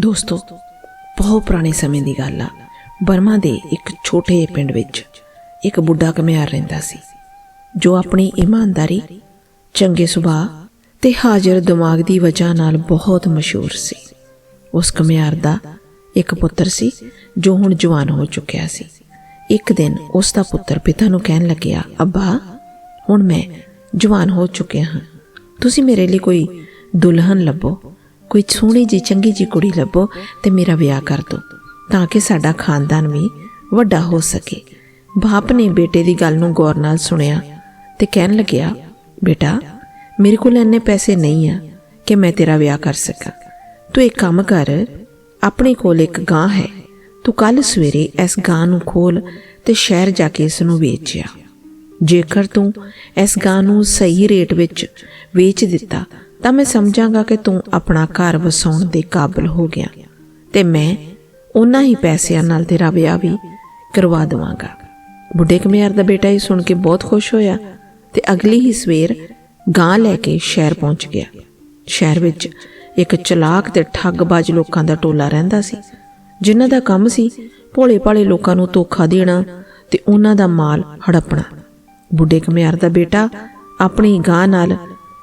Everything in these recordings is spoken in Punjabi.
ਦੋਸਤੋ, ਬਹੁਤ ਪੁਰਾਣੇ ਸਮੇਂ ਦੀ ਗੱਲ ਆ। ਬਰਮਾ ਦੇ ਇੱਕ ਛੋਟੇ ਪਿੰਡ ਵਿੱਚ ਇੱਕ ਬੁੱਢਾ ਕਮਿਆਰ ਰਹਿੰਦਾ ਸੀ, ਜੋ ਆਪਣੀ ਇਮਾਨਦਾਰੀ, ਚੰਗੇ ਸੁਭਾਅ ਤੇ ਹਾਜ਼ਰ ਦਿਮਾਗ ਦੀ ਵਜ੍ਹਾ ਨਾਲ ਬਹੁਤ ਮਸ਼ਹੂਰ ਸੀ। ਉਸ ਕਮਿਆਰ ਦਾ ਇੱਕ ਪੁੱਤਰ ਸੀ, ਜੋ ਹੁਣ ਜਵਾਨ ਹੋ ਚੁੱਕਿਆ ਸੀ। ਇੱਕ ਦਿਨ ਉਸ ਦਾ ਪੁੱਤਰ ਪਿਤਾ ਨੂੰ ਕਹਿਣ ਲੱਗਿਆ, ਅੱਬਾ, ਹੁਣ ਮੈਂ ਜਵਾਨ ਹੋ ਚੁੱਕਿਆ ਹਾਂ। ਤੁਸੀਂ ਮੇਰੇ ਲਈ ਕੋਈ ਦੁਲਹਨ ਲੱਭੋ ਕੋਈ ਸੋਹਣੀ ਜੀ ਚੰਗੀ ਜੀ ਕੁੜੀ ਲੱਭੋ ਤੇ ਮੇਰਾ ਵਿਆਹ ਕਰ ਦਿਓ, ਤਾਂ ਕਿ ਸਾਡਾ ਖਾਨਦਾਨ ਵੀ ਵੱਡਾ ਹੋ ਸਕੇ। ਬਾਪ ਨੇ ਬੇਟੇ ਦੀ ਗੱਲ ਨੂੰ ਗੌਰ ਨਾਲ ਸੁਣਿਆ ਤੇ ਕਹਿਣ ਲੱਗਿਆ, ਬੇਟਾ, ਮੇਰੇ ਕੋਲ ਇੰਨੇ ਪੈਸੇ ਨਹੀਂ ਆ ਕਿ ਮੈਂ ਤੇਰਾ ਵਿਆਹ ਕਰ ਸਕਾਂ। ਤੂੰ ਇੱਕ ਕੰਮ ਕਰ, ਆਪਣੇ ਕੋਲ ਇੱਕ ਗਾਂ ਹੈ। ਤੂੰ ਕੱਲ ਸਵੇਰੇ ਇਸ ਗਾਂ ਨੂੰ ਖੋਲ ਤੇ ਸ਼ਹਿਰ ਜਾ ਕੇ ਇਸ ਨੂੰ ਵੇਚਿਆ ਜੇਕਰ ਤੂੰ ਇਸ ਗਾਂ ਨੂੰ ਸਹੀ ਰੇਟ ਵਿੱਚ ਵੇਚ ਦਿੱਤਾ ਤਾਂ ਮੈਂ ਸਮਝਾਂਗਾ ਕਿ ਤੂੰ ਆਪਣਾ ਘਰ ਵਸਾਉਣ ਦੇ ਕਾਬਿਲ ਹੋ ਗਿਆ ਤੇ ਮੈਂ ਉਹਨਾਂ ਹੀ ਪੈਸਿਆਂ ਨਾਲ ਤੇਰਾ ਵਿਆਹ ਵੀ ਕਰਵਾ ਦਵਾਂਗਾ। ਬੁੱਢੇ ਕਮਿਆਰ ਦਾ ਬੇਟਾ ਇਹ ਸੁਣ ਕੇ ਬਹੁਤ ਖੁਸ਼ ਹੋਇਆ ਤੇ ਅਗਲੀ ਹੀ ਸਵੇਰ ਗਾਂ ਲੈ ਕੇ ਸ਼ਹਿਰ ਪਹੁੰਚ ਗਿਆ। ਸ਼ਹਿਰ ਵਿੱਚ ਇੱਕ ਚਲਾਕ ਤੇ ਠੱਗਬਾਜ਼ ਲੋਕਾਂ ਦਾ ਟੋਲਾ ਰਹਿੰਦਾ ਸੀ, ਜਿਨ੍ਹਾਂ ਦਾ ਕੰਮ ਸੀ ਭੋਲੇ ਭਾਲੇ ਲੋਕਾਂ ਨੂੰ ਧੋਖਾ ਦੇਣਾ ਤੇ ਉਹਨਾਂ ਦਾ ਮਾਲ ਹੜਪਣਾ। ਬੁੱਢੇ ਕਮਿਆਰ ਦਾ ਬੇਟਾ ਆਪਣੀ ਗਾਂ ਨਾਲ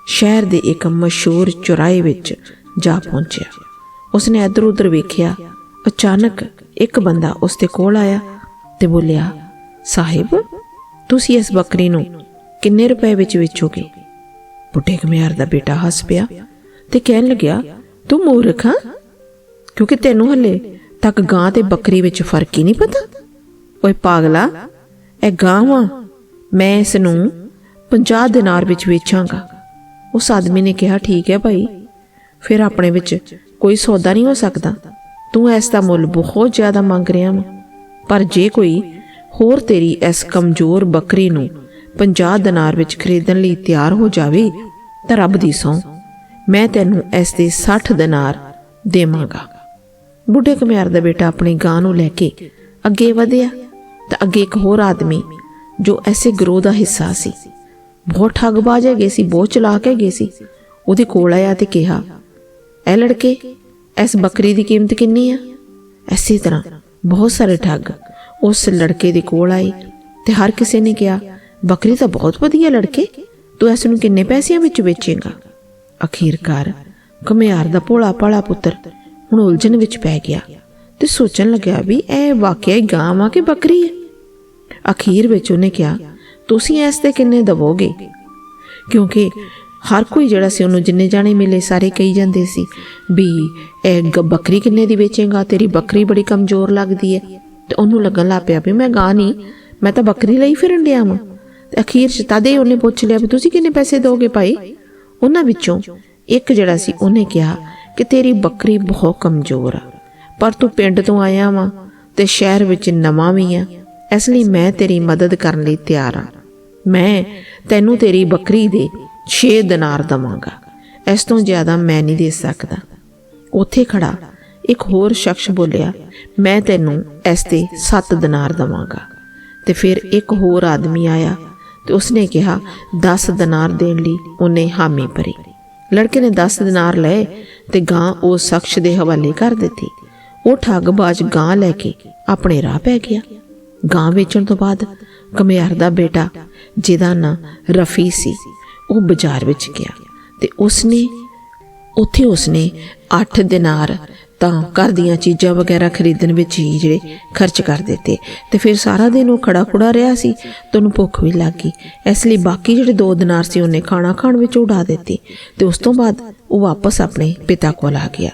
ਸ਼ਹਿਰ ਦੇ ਇੱਕ ਮਸ਼ਹੂਰ ਚੁਰਾਹੇ ਵਿੱਚ ਜਾ ਪਹੁੰਚਿਆ। ਉਸਨੇ ਇੱਧਰ ਉੱਧਰ ਵੇਖਿਆ, ਅਚਾਨਕ ਇੱਕ ਬੰਦਾ ਉਸਦੇ ਕੋਲ ਆਇਆ ਤੇ ਬੋਲਿਆ, ਸਾਹਿਬ, ਤੁਸੀਂ ਇਸ ਬੱਕਰੀ ਨੂੰ ਕਿੰਨੇ ਰੁਪਏ ਵਿੱਚ ਵੇਚੋਗੇ? ਬੁੱਢੇ ਕਮਿਆਰ ਦਾ ਬੇਟਾ ਹੱਸ ਪਿਆ ਤੇ ਕਹਿਣ ਲੱਗਿਆ, ਤੂੰ ਮੂਰਖ ਹਾਂ? ਕਿਉਂਕਿ ਤੈਨੂੰ ਹਲੇ ਤੱਕ ਗਾਂ ਤੇ ਬੱਕਰੀ ਵਿੱਚ ਫ਼ਰਕ ਹੀ ਨਹੀਂ ਪਤਾ? ਓਏ ਪਾਗਲਾ, ਇਹ ਗਾਂ ਵਾ। ਮੈਂ ਇਸ ਨੂੰ 50 ਦਿਨਾਰ ਵਿੱਚ ਵੇਚਾਂਗਾ। ਉਸ ਆਦਮੀ ਨੇ ਕਿਹਾ, ਠੀਕ ਹੈ ਭਾਈ। ਫਿਰ ਆਪਣੇ ਵਿੱਚ ਕੋਈ ਸੌਦਾ ਨਹੀਂ ਹੋ ਸਕਦਾ। ਤੂੰ ਇਸ ਦਾ ਮੁੱਲ ਬਹੁਤ ਜ਼ਿਆਦਾ ਮੰਗ ਰਿਹਾ ਵਾ। ਪਰ ਜੇ ਕੋਈ ਹੋਰ ਤੇਰੀ ਇਸ ਕਮਜ਼ੋਰ ਬੱਕਰੀ ਨੂੰ 50 ਦਿਨਾਰ ਵਿੱਚ ਖਰੀਦਣ ਲਈ ਤਿਆਰ ਹੋ ਜਾਵੇ, ਤਾਂ ਰੱਬ ਦੀ ਸੌ ਮੈਂ ਤੈਨੂੰ ਇਸ ਦੇ 60 ਦਿਨਾਰ ਦੇਵਾਂਗਾ। ਬੁੱਢੇ ਕਮਿਆਰ ਦਾ ਬੇਟਾ ਆਪਣੀ ਗਾਂ ਨੂੰ ਲੈ ਕੇ ਅੱਗੇ ਵਧਿਆ, ਤਾਂ ਅੱਗੇ ਇੱਕ ਹੋਰ ਆਦਮੀ ਜੋ ਐਸੇ ਗਰੋਹ ਦਾ ਹਿੱਸਾ ਸੀ। ਬਹੁਤ ਠੱਗਬਾਜ਼ ਹੈਗੇ ਸੀ, ਬਹੁਤ ਚਲਾਕ ਹੈਗੇ ਸੀ। ਉਹਦੇ ਕੋਲ ਆਇਆ ਤੇ ਕਿਹਾ ਐ ਲੜਕੇ, ਇਸ ਬੱਕਰੀ ਦੀ ਕੀਮਤ ਕਿੰਨੀ ਆ? ਐਸੀ ਤਰ੍ਹਾਂ ਬਹੁਤ ਸਾਰੇ ਠੱਗ ਉਸ ਲੜਕੇ ਦੇ ਕੋਲ ਆਏ ਤੇ ਹਰ ਕਿਸੇ ਨੇ ਕਿਹਾ, ਬੱਕਰੀ ਤਾਂ ਬਹੁਤ ਵਧੀਆ ਲੜਕੇ, ਤੂੰ ਇਸ ਨੂੰ ਕਿੰਨੇ ਪੈਸਿਆਂ ਵਿੱਚ ਵੇਚੇਗਾ? ਅਖੀਰਕਾਰ ਕਮਿਆਰ ਦਾ ਭੋਲਾ ਭਾਲਾ ਪੁੱਤਰ ਹੁਣ ਉਲਝਣ ਵਿੱਚ ਪੈ ਗਿਆ ਤੇ ਸੋਚਣ ਲੱਗਿਆ ਵੀ ਇਹ ਵਾਕਿਆ ਹੀ ਗਾਂ ਆ ਕਿ ਬੱਕਰੀ ਹੈ। ਅਖੀਰ ਵਿੱਚ ਉਹਨੇ ਕਿਹਾ ਤੁਸੀਂ ਇਸ ਤੇ ਕਿੰਨੇ ਦਵੋਗੇ? ਕਿਉਂਕਿ ਹਰ ਕੋਈ ਜਿਹੜਾ ਸੀ ਉਹਨੂੰ ਜਿੰਨੇ ਜਾਣੇ ਮਿਲੇ ਸਾਰੇ ਕਹੀ ਜਾਂਦੇ ਸੀ ਵੀ ਇਹ ਗ- ਬੱਕਰੀ ਕਿੰਨੇ ਦੀ ਵੇਚੇਗਾ? ਤੇਰੀ ਬੱਕਰੀ ਬੜੀ ਕਮਜ਼ੋਰ ਲੱਗਦੀ ਹੈ। ਤੇ ਉਹਨੂੰ ਲੱਗਣ ਲੱਗ ਪਿਆ ਵੀ ਮੈਂ ਗਾਂ ਨਹੀਂ, ਮੈਂ ਤਾਂ ਬੱਕਰੀ ਲਈ ਫਿਰਨ ਡਿਆ ਵਾਂ। ਤੇ ਅਖੀਰ ਚ ਤਦੇ ਉਹਨੇ ਪੁੱਛ ਲਿਆ ਵੀ ਤੁਸੀਂ ਕਿੰਨੇ ਪੈਸੇ ਦੋਗੇ ਭਾਈ? ਉਹਨਾਂ ਵਿੱਚੋਂ ਇੱਕ ਜਿਹੜਾ ਸੀ ਉਹਨੇ ਕਿਹਾ ਕਿ ਤੇਰੀ ਬੱਕਰੀ ਬਹੁਤ ਕਮਜ਼ੋਰ ਆ, ਪਰ ਤੂੰ ਪਿੰਡ ਤੋਂ ਆਇਆ ਵਾਂ ਤੇ ਸ਼ਹਿਰ ਵਿੱਚ ਨਵਾਂ ਵੀ ਆ, ਇਸ ਲਈ ਮੈਂ ਤੇਰੀ ਮਦਦ ਕਰਨ ਲਈ ਤਿਆਰ ਆ। ਮੈਂ ਤੈਨੂੰ ਤੇਰੀ ਬੱਕਰੀ ਦੇ 6 ਦਿਨਾਰ ਦਵਾਂਗਾ। ਇਸ ਤੋਂ ਜ਼ਿਆਦਾ ਮੈਂ ਨਹੀਂ ਦੇ ਸਕਦਾ। ਉੱਥੇ ਖੜਾ ਇੱਕ ਹੋਰ ਸ਼ਖਸ ਬੋਲਿਆ, ਮੈਂ ਤੈਨੂੰ ਇਸ ਤੇ 7 ਦਿਨਾਰ ਦਵਾਂਗਾ। ਤੇ ਫਿਰ ਇੱਕ ਹੋਰ ਆਦਮੀ ਆਇਆ ਤੇ ਉਸਨੇ ਕਿਹਾ 10 ਦਿਨਾਰ ਦੇਣ ਲਈ ਉਹਨੇ ਹਾਮੀ ਭਰੀ। ਲੜਕੇ ਨੇ 10 ਦਿਨਾਰ ਲਏ ਤੇ ਗਾਂ ਉਹ ਸ਼ਖਸ ਦੇ ਹਵਾਲੇ ਕਰ ਦਿੱਤੀ। ਉਹ ਠੱਗਬਾਜ਼ ਗਾਂ ਲੈ ਕੇ ਆਪਣੇ ਰਾਹ ਪੈ ਗਿਆ। ਗਾਂ ਵੇਚਣ ਤੋਂ ਬਾਅਦ ਕਮਿਆਰ ਦਾ ਬੇਟਾ ਜਿਹਦਾ ਨਾਂ ਰਫੀ ਸੀ, ਉਹ ਬਾਜ਼ਾਰ ਵਿੱਚ ਗਿਆ ਤੇ ਉਸਨੇ, ਉੱਥੇ ਉਸਨੇ 8 ਦਿਨਾਰ ਤਾਂ ਘਰ ਦੀਆਂ ਚੀਜ਼ਾਂ ਵਗੈਰਾ ਖਰੀਦਣ ਵਿੱਚ ਹੀ ਜਿਹੜੇ ਖਰਚ ਕਰ ਦਿੱਤੇ ਤੇ ਫਿਰ ਸਾਰਾ ਦਿਨ ਉਹ ਖੜਾ ਖੁੜਾ ਰਿਹਾ ਸੀ ਤੇ ਉਹਨੂੰ ਭੁੱਖ ਵੀ ਲੱਗ ਗਈ। ਇਸ ਲਈ ਬਾਕੀ ਜਿਹੜੇ 2 ਦਿਨਾਰ ਸੀ ਉਹਨੇ ਖਾਣਾ ਖਾਣ ਵਿੱਚ ਉਡਾ ਦਿੱਤੇ ਤੇ ਉਸ ਤੋਂ ਬਾਅਦ ਉਹ ਵਾਪਸ ਆਪਣੇ ਪਿਤਾ ਕੋਲ ਆ ਗਿਆ।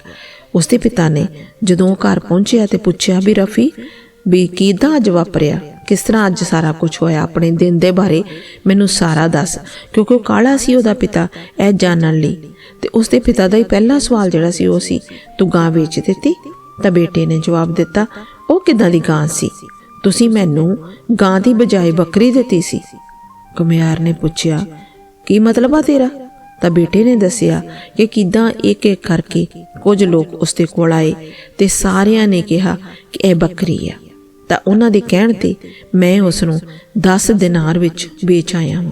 ਉਸਦੇ ਪਿਤਾ ਨੇ ਜਦੋਂ ਉਹ ਘਰ ਪਹੁੰਚਿਆ ਤੇ ਪੁੱਛਿਆ ਵੀ ਰਫੀ ਵੀ ਕਿਦਾਂ ਅੱਜ ਵਾਪਰਿਆ? ਕਿਸ ਤਰ੍ਹਾਂ ਅੱਜ ਸਾਰਾ ਕੁਝ ਹੋਇਆ? ਆਪਣੇ ਦਿਨ ਦੇ ਬਾਰੇ ਮੈਨੂੰ ਸਾਰਾ ਦੱਸ। ਕਿਉਂਕਿ ਉਹ ਕਾਲਾ ਸੀ ਉਹਦਾ ਪਿਤਾ, ਇਹ ਜਾਣਨ ਲਈ। ਤੇ ਉਸਦੇ ਪਿਤਾ ਦਾ ਹੀ ਪਹਿਲਾ ਸਵਾਲ ਜਿਹੜਾ ਸੀ ਉਹ ਸੀ, ਤੂੰ ਗਾਂ ਵੇਚ ਦਿੱਤੀ? ਤਾਂ ਬੇਟੇ ਨੇ ਜਵਾਬ ਦਿੱਤਾ, ਉਹ ਕਿਦਾਂ ਦੀ ਗਾਂ ਸੀ? ਤੁਸੀਂ ਮੈਨੂੰ ਗਾਂ ਦੀ ਬਜਾਏ ਬੱਕਰੀ ਦਿੱਤੀ ਸੀ। ਕੁਮਿਆਰ ਨੇ ਪੁੱਛਿਆ, ਕੀ ਮਤਲਬ ਆ ਤੇਰਾ? ਤਾਂ ਬੇਟੇ ਨੇ ਦੱਸਿਆ ਕਿ ਕਿਦਾਂ ਇੱਕ ਇੱਕ ਕਰਕੇ ਕੁਝ ਲੋਕ ਉਸਦੇ ਕੋਲ ਆਏ ਤੇ ਸਾਰਿਆਂ ਨੇ ਕਿਹਾ ਕਿ ਇਹ ਬੱਕਰੀ ਆ। ਤਾਂ ਉਹਨਾਂ ਦੇ ਕਹਿਣ ਤੇ ਮੈਂ ਉਸ ਨੂੰ 10 ਦਿਨਾਰ ਵਿੱਚ ਵੇਚ ਆਇਆ ਹਾਂ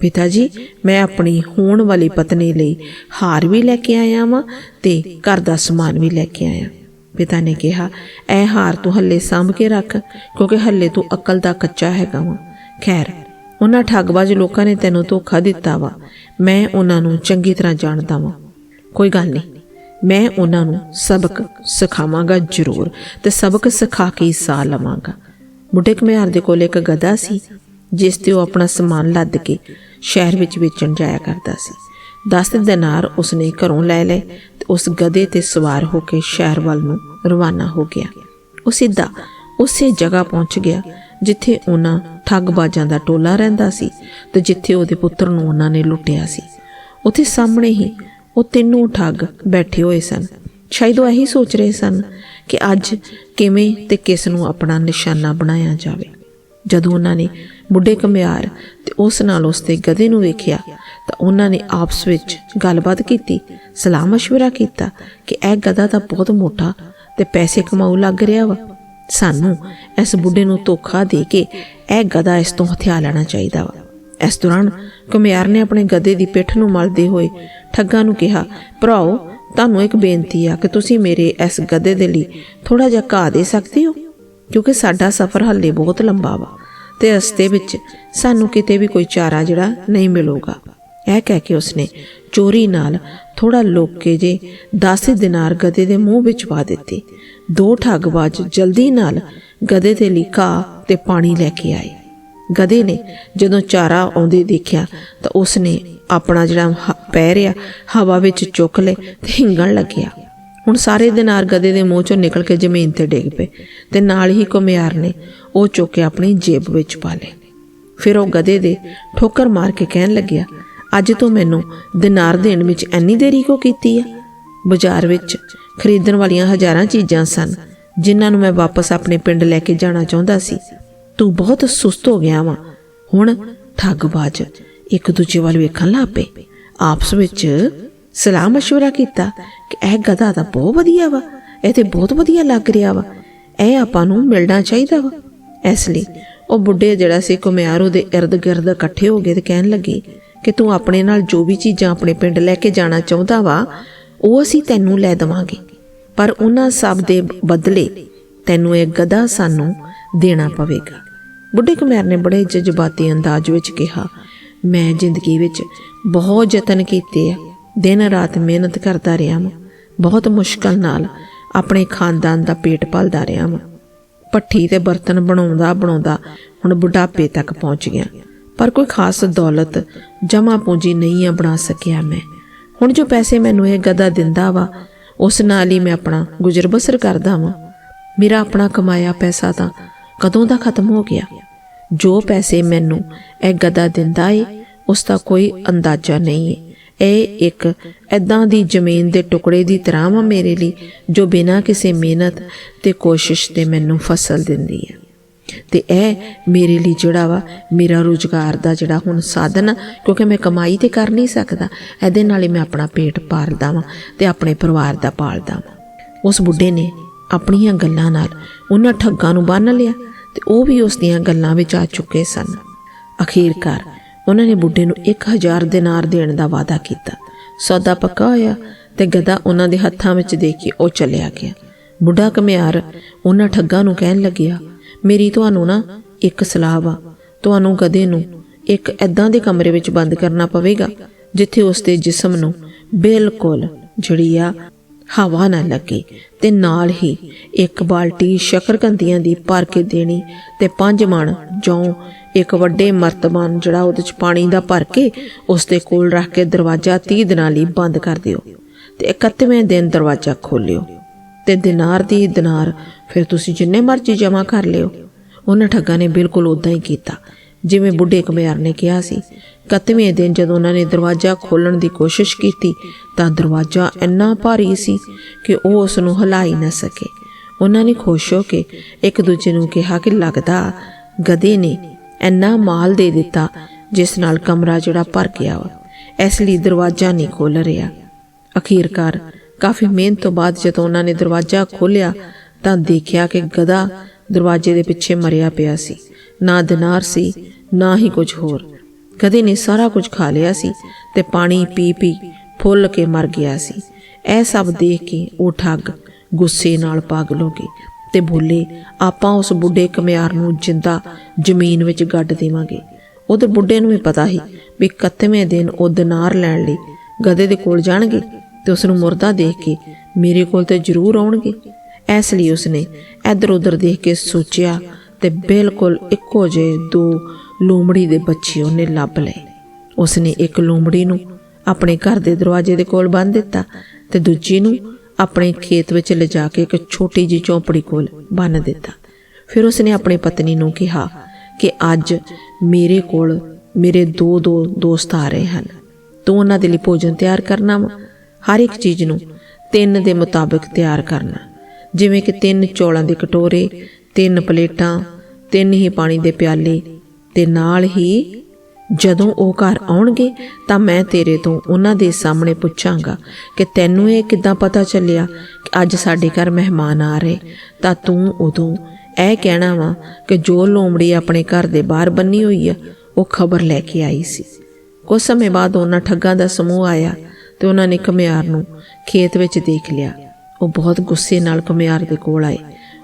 ਪਿਤਾ ਜੀ, ਮੈਂ ਆਪਣੀ ਹੋਣ ਵਾਲੀ ਪਤਨੀ ਲਈ ਹਾਰ ਵੀ ਲੈ ਕੇ ਆਇਆ ਹਾਂ ਤੇ ਘਰ ਦਾ ਸਮਾਨ ਵੀ ਲੈ ਕੇ ਆਇਆ। ਪਿਤਾ ਨੇ ਕਿਹਾ, ਐ ਹਾਰ ਤੂੰ ਹੱਲੇ ਸਾਂਭ ਕੇ ਰੱਖ, ਕਿਉਂਕਿ ਹੱਲੇ ਤੂੰ ਅਕਲ ਦਾ ਕੱਚਾ ਹੈਗਾ ਵਾ। ਖੈਰ, ਉਹਨਾਂ ਠੱਗਬਾਜ਼ ਲੋਕਾਂ ਨੇ ਤੈਨੂੰ ਧੋਖਾ ਦਿੱਤਾ ਵਾ। ਮੈਂ ਉਹਨਾਂ ਨੂੰ ਚੰਗੀ ਤਰ੍ਹਾਂ ਜਾਣਦਾ ਵਾਂ। ਕੋਈ ਗੱਲ ਨਹੀਂ ਮੈਂ ਉਹਨਾਂ ਨੂੰ ਸਬਕ ਸਿਖਾਵਾਂਗਾ ਜ਼ਰੂਰ ਤੇ ਸਬਕ ਸਿਖਾ ਕੇ ਹੀ ਸਾਹ ਲਵਾਂਗਾ। ਬੁੱਢੇ ਘਮਿਆਰ ਦੇ ਕੋਲ ਇੱਕ ਗਧਾ ਸੀ, ਜਿਸ ਤੇ ਉਹ ਆਪਣਾ ਸਮਾਨ ਲੱਦ ਕੇ ਸ਼ਹਿਰ ਵਿੱਚ ਵੇਚਣ ਜਾਇਆ ਕਰਦਾ ਸੀ। 10 ਦਿਨਾਰ ਉਸਨੇ ਘਰੋਂ ਲੈ ਲਏ ਤੇ ਉਸ ਗਧੇ ਤੇ ਸਵਾਰ ਹੋ ਕੇ ਸ਼ਹਿਰ ਵੱਲ ਨੂੰ ਰਵਾਨਾ ਹੋ ਗਿਆ। ਉਹ ਸਿੱਧਾ ਉਸੇ ਜਗ੍ਹਾ ਪਹੁੰਚ ਗਿਆ, ਜਿੱਥੇ ਉਹਨਾਂ ਠੱਗਬਾਜ਼ਾਂ ਦਾ ਟੋਲਾ ਰਹਿੰਦਾ ਸੀ ਤੇ ਜਿੱਥੇ ਉਹਦੇ ਪੁੱਤਰ ਨੂੰ ਉਹਨਾਂ ਨੇ ਲੁੱਟਿਆ ਸੀ। ਉੱਥੇ ਸਾਹਮਣੇ ਹੀ ਉਹ ਤਿੰਨੋਂ ਠੱਗ ਬੈਠੇ ਹੋਏ ਸਨ ਸ਼ਾਇਦ ਉਹ ਇਹੀ ਸੋਚ ਰਹੇ ਸਨ ਕਿ ਅੱਜ ਕਿਵੇਂ ਤੇ ਕਿਸ ਨੂੰ ਆਪਣਾ ਨਿਸ਼ਾਨਾ ਬਣਾਇਆ ਜਾਵੇ ਜਦੋਂ ਉਹਨਾਂ ਨੇ ਬੁੱਢੇ ਘਮਿਆਰ ਤੇ ਉਸ ਨਾਲ ਉਸ ਦੇ ਗਧੇ ਨੂੰ ਵੇਖਿਆ ਤਾਂ ਉਹਨਾਂ ਨੇ ਆਪਸ ਵਿੱਚ ਗੱਲਬਾਤ ਕੀਤੀ ਸਲਾਹ مشورہ ਕੀਤਾ ਕਿ ਇਹ ਗਧਾ ਤਾਂ ਬਹੁਤ ਮੋਟਾ ਤੇ ਪੈਸੇ ਕਮਾਉ ਲੱਗ ਰਿਹਾ ਵਾ ਸਾਨੂੰ ਇਸ ਬੁੱਢੇ ਨੂੰ ਧੋਖਾ ਦੇ ਕੇ ਇਹ ਗਧਾ ਇਸ ਤੋਂ ਹਥਿਆ ਲੈਣਾ ਚਾਹੀਦਾ ਵਾ ਇਸ ਦੌਰਾਨ ਕੁਮਿਆਰ ਨੇ ਆਪਣੇ ਗਧੇ ਦੀ ਪਿੱਠ ਨੂੰ ਮਲਦੇ ਹੋਏ ਠੱਗਾਂ ਨੂੰ ਕਿਹਾ, ਭਰਾਓ, ਤੁਹਾਨੂੰ ਇੱਕ ਬੇਨਤੀ ਆ ਕਿ ਤੁਸੀਂ ਮੇਰੇ ਇਸ ਗਧੇ ਦੇ ਲਈ ਥੋੜਾ ਜਿਹਾ ਘਾਹ ਦੇ ਸਕਦੇ ਹੋ? ਕਿਉਂਕਿ ਸਾਡਾ ਸਫ਼ਰ ਹੱਲੇ ਬਹੁਤ ਲੰਬਾ ਵਾ ਤੇ ਰਸਤੇ ਵਿੱਚ ਸਾਨੂੰ ਕਿਤੇ ਵੀ ਕੋਈ ਚਾਰਾ ਜਿਹੜਾ ਨਹੀਂ ਮਿਲੂਗਾ। ਇਹ ਕਹਿ ਕੇ ਉਸਨੇ ਚੋਰੀ ਨਾਲ ਥੋੜਾ ਲੋਕ ਕੇ ਜੇ 10 ਦਿਨਾਰ ਗਧੇ ਦੇ ਮੂੰਹ ਵਿੱਚ ਪਾ ਦਿੱਤੇ। ਦੋ ਠੱਗਬਾਜ਼ ਜਲਦੀ ਨਾਲ ਗਧੇ ਦੇ ਲਈ ਘਾਹ ਤੇ ਪਾਣੀ ਲੈ ਕੇ ਆਏ। ਗਧੇ ਨੇ। ਜਦੋਂ ਚਾਰਾ ਆਉਂਦੇ ਦੇਖਿਆ ਤਾਂ ਉਸ ਨੇ ਆਪਣਾ ਜਿਹੜਾ ਹ- ਪੈਰ ਆ, ਹਵਾ ਵਿੱਚ ਚੁੱਕ ਲਏ ਤੇ ਹਿੰਗਣ ਲੱਗਿਆ। ਹੁਣ ਸਾਰੇ ਦਿਨਾਰ ਗਧੇ ਦੇ ਮੂੰਹ ਚੋਂ ਨਿਕਲ ਕੇ ਜ਼ਮੀਨ ਤੇ ਡਿੱਗ ਪਏ ਤੇ ਨਾਲ ਹੀ ਕੁਮਿਆਰ ਨੇ ਉਹ ਚੁੱਕ ਕੇ ਆਪਣੀ ਜੇਬ ਵਿੱਚ ਪਾ ਲਏ। ਫਿਰ ਉਹ ਗਧੇ ਦੇ ਠੋਕਰ ਮਾਰ ਕੇ ਕਹਿਣ ਲੱਗਿਆ, ਅੱਜ ਤੋਂ ਮੈਨੂੰ ਦਿਨਾਰ ਦੇਣ ਵਿੱਚ ਇੰਨੀ ਦੇਰੀ ਕੋ ਕੀਤੀ ਆ? ਬਾਜ਼ਾਰ ਵਿੱਚ ਖਰੀਦਣ ਵਾਲੀਆਂ ਹਜ਼ਾਰਾਂ ਚੀਜ਼ਾਂ ਸਨ, ਜਿਨ੍ਹਾਂ ਨੂੰ ਮੈਂ ਵਾਪਸ ਆਪਣੇ ਪਿੰਡ ਲੈ ਕੇ ਜਾਣਾ ਚਾਹੁੰਦਾ ਸੀ। ਤੂੰ ਬਹੁਤ ਸੁਸਤ ਹੋ ਗਿਆ ਵਾ ਹੁਣ ਠੱਗਬਾਜ਼ ਇੱਕ ਦੂਜੇ ਵੱਲ ਵੇਖਣ ਲੱਗ ਪਏ ਆਪਸ ਵਿੱਚ ਸਲਾਹ مشورہ ਕੀਤਾ ਕਿ ਇਹ ਗਧਾ ਤਾਂ ਬਹੁਤ ਵਧੀਆ ਵਾ ਇਹ ਤੇ ਬਹੁਤ ਵਧੀਆ ਲੱਗ ਰਿਹਾ ਵਾ ਇਹ ਆਪਾਂ ਨੂੰ ਮਿਲਣਾ ਚਾਹੀਦਾ ਵਾ ਇਸ ਲਈ ਉਹ ਬੁੱਢੇ ਜਿਹੜਾ ਸੀ ਕੁਮਿਆਰ ਉਹਦੇ ird ਗਿਰਦ ਇਕੱਠੇ ਹੋ ਗਏ ਤੇ ਕਹਿਣ ਲੱਗੇ ਕਿ ਤੂੰ ਆਪਣੇ ਨਾਲ ਜੋ ਵੀ ਚੀਜ਼ਾਂ ਆਪਣੇ ਪਿੰਡ ਲੈ ਕੇ ਜਾਣਾ ਚਾਹੁੰਦਾ ਵਾ ਉਹ ਅਸੀਂ ਤੈਨੂੰ ਲੈ ਦਵਾਂਗੇ ਪਰ ਉਹਨਾਂ ਸਭ ਦੇ ਬਦਲੇ ਤੈਨੂੰ ਇਹ ਗਧਾ ਸਾਨੂੰ ਦੇਣਾ ਪਵੇਗਾ। ਬੁੱਢੇ ਕੁਮਿਆਰ ਨੇ ਬੜੇ ਜਜ਼ਬਾਤੀ ਅੰਦਾਜ਼ ਵਿੱਚ ਕਿਹਾ, ਮੈਂ ਜ਼ਿੰਦਗੀ ਵਿੱਚ ਬਹੁਤ ਯਤਨ ਕੀਤੇ ਆ। ਦਿਨ ਰਾਤ ਮਿਹਨਤ ਕਰਦਾ ਰਿਹਾ ਹਾਂ ਬਹੁਤ ਮੁਸ਼ਕਲ ਨਾਲ ਆਪਣੇ ਖਾਨਦਾਨ ਦਾ ਪੇਟ ਪਾਲਦਾ ਰਿਹਾ ਹਾਂ ਪੱਠੀ ਤੇ ਬਰਤਨ ਬਣਾਉਂਦਾ ਬਣਾਉਂਦਾ ਹੁਣ ਬੁਢਾਪੇ ਤੱਕ ਪਹੁੰਚ ਗਿਆ। ਪਰ ਕੋਈ ਖਾਸ ਦੌਲਤ ਜਮਾ ਪੂੰਜੀ ਨਹੀਂ ਆ ਬਣਾ ਸਕਿਆ ਮੈਂ। ਹੁਣ ਜੋ ਪੈਸੇ ਮੈਨੂੰ ਇਹ ਗਦਾ ਦਿੰਦਾ ਵਾ, ਉਸ ਨਾਲ ਹੀ ਮੈਂ ਆਪਣਾ ਗੁਜ਼ਰ ਬਸਰ ਕਰਦਾ ਵਾਂ। ਮੇਰਾ ਆਪਣਾ ਕਮਾਇਆ ਪੈਸਾ ਤਾਂ ਕਦੋਂ ਦਾ ਖਤਮ ਹੋ ਗਿਆ? ਜੋ ਪੈਸੇ ਮੈਨੂੰ ਇਹ ਗਦਾ ਦਿੰਦਾ ਏ ਉਸ ਦਾ ਕੋਈ ਅੰਦਾਜ਼ਾ ਨਹੀਂ ਏ। ਇਹ ਇੱਕ ਐਦਾਂ ਦੀ ਜ਼ਮੀਨ ਦੇ ਟੁਕੜੇ ਦੀ ਤਰ੍ਹਾਂ ਵਾ ਮੇਰੇ ਲਈ ਜੋ ਬਿਨਾਂ ਕਿਸੇ ਮਿਹਨਤ ਤੇ ਕੋਸ਼ਿਸ਼ 'ਤੇ ਮੈਨੂੰ ਫਸਲ ਦਿੰਦੀ ਹੈ ਤੇ ਇਹ ਮੇਰੇ ਲਈ ਜਿਹੜਾ ਵਾ ਮੇਰਾ ਰੋਜ਼ਗਾਰ ਦਾ ਜਿਹੜਾ ਹੁਣ ਸਾਧਨ ਆ, ਕਿਉਂਕਿ ਮੈਂ ਕਮਾਈ ਤੇ ਕਰ ਨਹੀਂ ਸਕਦਾ ਇਹਦੇ ਨਾਲ ਹੀ ਮੈਂ ਆਪਣਾ ਪੇਟ ਪਾਲਦਾ ਵਾਂ ਤੇ ਆਪਣੇ ਪਰਿਵਾਰ ਦਾ ਪਾਲਦਾ ਵਾਂ। ਉਸ ਬੁੱਢੇ ਨੇ ਆਪਣੀਆਂ ਗੱਲਾਂ ਨਾਲ ਉਹਨਾਂ ਠੱਗਾਂ ਨੂੰ ਬੰਨ ਲਿਆ। ਤੇ ਉਹ ਵੀ ਉਸ ਦੀਆਂ ਗੱਲਾਂ ਵਿੱਚ ਆ ਚੁੱਕੇ ਸਨ। ਅਖੀਰਕਾਰ ਉਹਨਾਂ ਨੇ ਬੁੱਢੇ ਨੂੰ 1000 ਦਿਨਾਰ ਦੇਣ ਦਾ ਵਾਅਦਾ ਕੀਤਾ। ਸੌਦਾ ਪੱਕਾ ਹੋਇਆ ਤੇ ਗਦਾ ਉਹਨਾਂ ਦੇ ਹੱਥਾਂ ਵਿੱਚ ਦੇ ਕੇ ਉਹ ਚਲਿਆ ਗਿਆ। ਬੁੱਢਾ ਕਮਿਆਰ ਉਹਨਾਂ ਠੱਗਾਂ ਨੂੰ ਕਹਿਣ ਲੱਗਿਆ, ਮੇਰੀ ਤੁਹਾਨੂੰ ਨਾ ਇੱਕ ਸਲਾਹ ਵਾ। ਤੁਹਾਨੂੰ ਗਧੇ ਨੂੰ ਇੱਕ ਐਦਾਂ ਦੇ ਕਮਰੇ ਵਿੱਚ ਬੰਦ ਕਰਨਾ ਪਵੇਗਾ, ਜਿੱਥੇ ਉਸ ਦੇ ਜਿਸਮ ਨੂੰ ਬਿਲਕੁਲ ਜਿਹੜੀ ਆ ਹਵਾ ਨਾ ਲੱਗੇ ਤੇ ਨਾਲ ਹੀ ਇੱਕ ਬਾਲਟੀ ਸ਼ਕਰਕੰਦੀਆਂ ਦੀ ਭਰ ਕੇ ਦੇਣੀ ਤੇ ਪੰਜ ਮਣ ਜੌਂ ਇੱਕ ਵੱਡੇ ਮਰਤਬਾਨ ਜਿਹੜਾ ਉਹਦੇ ਚ ਪਾਣੀ ਦਾ ਭਰ ਕੇ ਉਸ ਦੇ ਕੋਲ ਰੱਖ ਕੇ ਦਰਵਾਜ਼ਾ 30 ਦਿਨਾਂ ਲਈ ਬੰਦ ਕਰ ਦਿਓ ਤੇ 31ਵੇਂ ਦਿਨ ਦਰਵਾਜ਼ਾ ਖੋਲਿਓ ਤੇ ਦਿਨਾਰ ਦੀ ਦਿਨਾਰ ਫਿਰ ਤੁਸੀਂ ਜਿੰਨੇ ਮਰਜ਼ੀ ਜਮ੍ਹਾਂ ਕਰ ਲਿਓ। ਉਹਨਾਂ ਠੱਗਾਂ ਨੇ ਬਿਲਕੁਲ ਉਦਾਂ ਹੀ ਕੀਤਾ। ਜਿਵੇਂ ਬੁੱਢੇ ਕਮਿਆਰ ਨੇ ਕਿਹਾ ਸੀ। 31ਵੇਂ ਦਿਨ ਜਦੋਂ ਉਹਨਾਂ ਨੇ ਦਰਵਾਜ਼ਾ ਖੋਲਣ ਦੀ ਕੋਸ਼ਿਸ਼ ਕੀਤੀ, ਤਾਂ ਦਰਵਾਜ਼ਾ ਇੰਨਾ ਭਾਰੀ ਸੀ ਕਿ ਉਹ ਉਸ ਨੂੰ ਹਿਲਾਈ ਨਾ ਸਕੇ। ਉਹਨਾਂ ਨੇ ਖੁਸ਼ ਹੋ ਕੇ ਇੱਕ ਦੂਜੇ ਨੂੰ ਕਿਹਾ ਕਿ ਲੱਗਦਾ ਗਧੇ ਨੇ ਇੰਨਾ ਮਾਲ ਦੇ ਦਿੱਤਾ ਜਿਸ ਨਾਲ ਕਮਰਾ ਜਿਹੜਾ ਭਰ ਗਿਆ ਵਾ, ਇਸ ਲਈ ਦਰਵਾਜ਼ਾ ਨਹੀਂ ਖੋਲ ਰਿਹਾ। ਅਖੀਰਕਾਰ ਕਾਫੀ ਮਿਹਨਤ ਤੋਂ ਬਾਅਦ ਜਦੋਂ ਉਹਨਾਂ ਨੇ ਦਰਵਾਜ਼ਾ ਖੋਲ੍ਹਿਆ, ਤਾਂ ਦੇਖਿਆ ਕਿ ਗਧਾ ਦਰਵਾਜ਼ੇ ਦੇ ਪਿੱਛੇ ਮਰਿਆ ਪਿਆ ਸੀ। ਨਾ ਦਿਨਾਰ ਸੀ, ਨਾ ਹੀ ਕੁਝ ਹੋਰ। ਕਦੇ ਨੇ ਸਾਰਾ ਕੁਝ ਖਾ ਲਿਆ ਸੀ ਤੇ ਪਾਣੀ ਪੀ ਪੀ ਫੁੱਲ ਕੇ ਮਰ ਗਿਆ ਸੀ। ਇਹ ਸਭ ਦੇਖ ਕੇ ਉਹ ਠੱਗ ਗੁੱਸੇ ਨਾਲ ਪਾਗਲ ਹੋ ਗਏ ਤੇ ਬੋਲੇ, ਆਪਾਂ ਉਸ ਬੁੱਢੇ ਕਮਿਆਰ ਨੂੰ ਜਿੰਦਾ ਜ਼ਮੀਨ ਵਿੱਚ ਗੱਡ ਦੇਵਾਂਗੇ। ਉਧਰ ਬੁੱਢੇ ਨੂੰ ਵੀ ਪਤਾ ਸੀ ਵੀ 31ਵੇਂ ਦਿਨ ਉਹ ਦਿਨਾਰ ਲੈਣ ਲਈ ਗਧੇ ਦੇ ਕੋਲ ਜਾਣਗੇ ਤੇ ਉਸ ਨੂੰ ਮੁਰਦਾ ਦੇਖ ਕੇ ਮੇਰੇ ਕੋਲ ਤੇ ਜ਼ਰੂਰ ਆਉਣਗੇ। ਇਸ ਲਈ ਉਸਨੇ ਇੱਧਰ ਉੱਧਰ ਦੇਖ ਕੇ ਸੋਚਿਆ ਤੇ ਬਿਲਕੁਲ ਇੱਕੋ ਜਿਹੇ ਦੋ ਲੋਮੜੀ ਦੇ ਬੱਚੇ ਉਹਨੇ ਲੱਭ ਲਏ। ਉਸਨੇ ਇੱਕ ਲੋਮੜੀ ਨੂੰ ਆਪਣੇ ਘਰ ਦੇ ਦਰਵਾਜ਼ੇ ਦੇ ਕੋਲ ਬੰਨ੍ਹ ਦਿੱਤਾ ਤੇ ਦੂਜੀ ਨੂੰ ਆਪਣੇ ਖੇਤ ਵਿੱਚ ਲਿਜਾ ਕੇ ਇੱਕ ਛੋਟੀ ਜਿਹੀ ਝੌਂਪੜੀ ਕੋਲ ਬੰਨ੍ਹ ਦਿੱਤਾ। ਫਿਰ ਉਸਨੇ ਆਪਣੀ ਪਤਨੀ ਨੂੰ ਕਿਹਾ ਕਿ ਅੱਜ ਮੇਰੇ ਕੋਲ ਮੇਰੇ ਦੋ ਦੋ ਦੋਸਤ ਆ ਰਹੇ ਹਨ। ਤੂੰ ਉਹਨਾਂ ਦੇ ਲਈ ਭੋਜਨ ਤਿਆਰ ਕਰਨਾ ਵਾ। ਹਰ ਇੱਕ ਚੀਜ਼ ਨੂੰ ਤਿੰਨ ਦੇ ਮੁਤਾਬਕ ਤਿਆਰ ਕਰਨਾ। ਜਿਵੇਂ ਕਿ ਤਿੰਨ ਚੌਲਾਂ ਦੇ ਕਟੋਰੇ ਤਿੰਨ ਪਲੇਟਾਂ, ਤਿੰਨ ਹੀ ਪਾਣੀ ਦੇ ਪਿਆਲੇ ਤੇ ਨਾਲ ਹੀ ਜਦੋਂ ਉਹ ਘਰ ਆਉਣਗੇ ਤਾਂ ਮੈਂ ਤੇਰੇ ਤੋਂ ਉਹਨਾਂ ਦੇ ਸਾਹਮਣੇ ਪੁੱਛਾਂਗਾ ਕਿ ਤੈਨੂੰ ਇਹ ਕਿੱਦਾਂ ਪਤਾ ਚੱਲਿਆ ਕਿ ਅੱਜ ਸਾਡੇ ਘਰ ਮਹਿਮਾਨ ਆ ਰਹੇ। ਤਾਂ ਤੂੰ ਉਦੋਂ ਇਹ ਕਹਿਣਾ ਵਾ ਕਿ ਜੋ ਲੋਮੜੀ ਆਪਣੇ ਘਰ ਦੇ ਬਾਹਰ ਬੰਨੀ ਹੋਈ ਆ, ਉਹ ਖਬਰ ਲੈ ਕੇ ਆਈ ਸੀ। ਕੁਝ ਸਮੇਂ ਬਾਅਦ ਉਹਨਾਂ ਠੱਗਾਂ ਦਾ ਸਮੂਹ ਆਇਆ ਤੇ ਉਹਨਾਂ ਨੇ ਕਮਿਆਰ ਨੂੰ ਖੇਤ ਵਿੱਚ ਦੇਖ ਲਿਆ। ਉਹ ਬਹੁਤ ਗੁੱਸੇ ਨਾਲ ਕਮਿਆਰ ਦੇ ਕੋਲ ਆਏ।